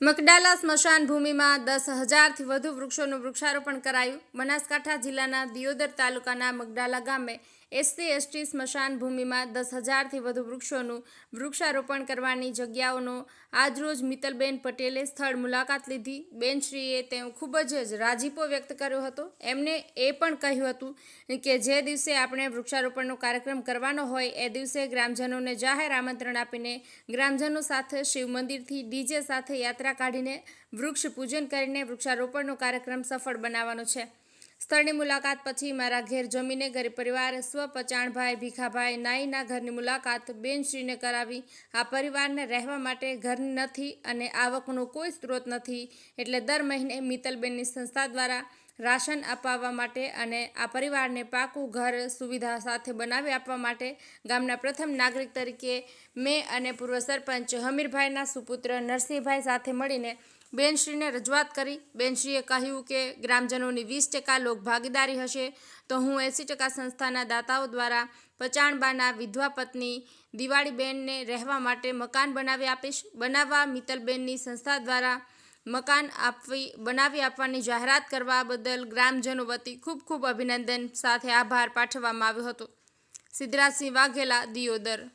મકડાલા સ્મશાન ભૂમિમાં દસ હજારથી વધુ વૃક્ષોનું વૃક્ષારોપણ કરાયું. બનાસકાંઠા જિલ્લાના દિયોદર તાલુકાના મગડાલા ગામે એસસી એસટી સ્મશાન ભૂમિમાં દસ હજારથી વધુ વૃક્ષોનું વૃક્ષારોપણ કરવાની જગ્યાઓનો આજરોજ મિત્તલબેન પટેલે સ્થળ મુલાકાત લીધી. બેનશ્રીએ તે ખૂબ જ રાજીપો વ્યક્ત કર્યો હતો. એમને એ પણ કહ્યું હતું કે જે દિવસે આપણે વૃક્ષારોપણનો કાર્યક્રમ કરવાનો હોય, એ દિવસે ગ્રામજનોને જાહેર આમંત્રણ આપીને ગ્રામજનો સાથે શિવ મંદિરથી ડીજે સાથે યાત્રા કાઢીને વૃક્ષ પૂજન કરીને વૃક્ષારોપણનો કાર્યક્રમ સફળ બનાવવાનો છે. સ્થળની મુલાકાત પછી મારા ઘેર જમીને ગરીબ પરિવાર સ્વપચાણભાઈ ભીખાભાઈ, નાઈના ઘરની મુલાકાત બેનશ્રીને કરાવી. આ પરિવારને રહેવા માટે ઘર નથી અને આવકનો કોઈ સ્ત્રોત નથી. એટલે દર મહિને મિત્તલબેનની સંસ્થા દ્વારા રાશન અપાવવા માટે અને આ પરિવારને પાકું ઘર સુવિધા સાથે બનાવી આપવા માટે ગામના પ્રથમ નાગરિક તરીકે મેં અને પૂર્વ સરપંચ હમીરભાઈના સુપુત્ર નરસિંહભાઈ સાથે મળીને બેનશ્રીને રજૂઆત કરી. બેનશ્રીએ કહ્યું કે ગ્રામજનોની વીસ ટકા લોક ભાગીદારી હશે તો હું એંસી ટકા સંસ્થાના દાતાઓ દ્વારા પચાણબાના વિધવા પત્ની દિવાળીબેનને રહેવા માટે મકાન બનાવી આપીશ. બનાવવા મિત્તલબેનની સંસ્થા દ્વારા મકાન આપવી, બનાવી આપવાની જાહેરાત કરવા બદલ ગ્રામજનો વતી ખૂબ ખૂબ અભિનંદન. સાથે આભાર પાઠવવામાં આવ્યો હતો. સિદ્ધરાજસિંહ વાઘેલા, દિયોદર.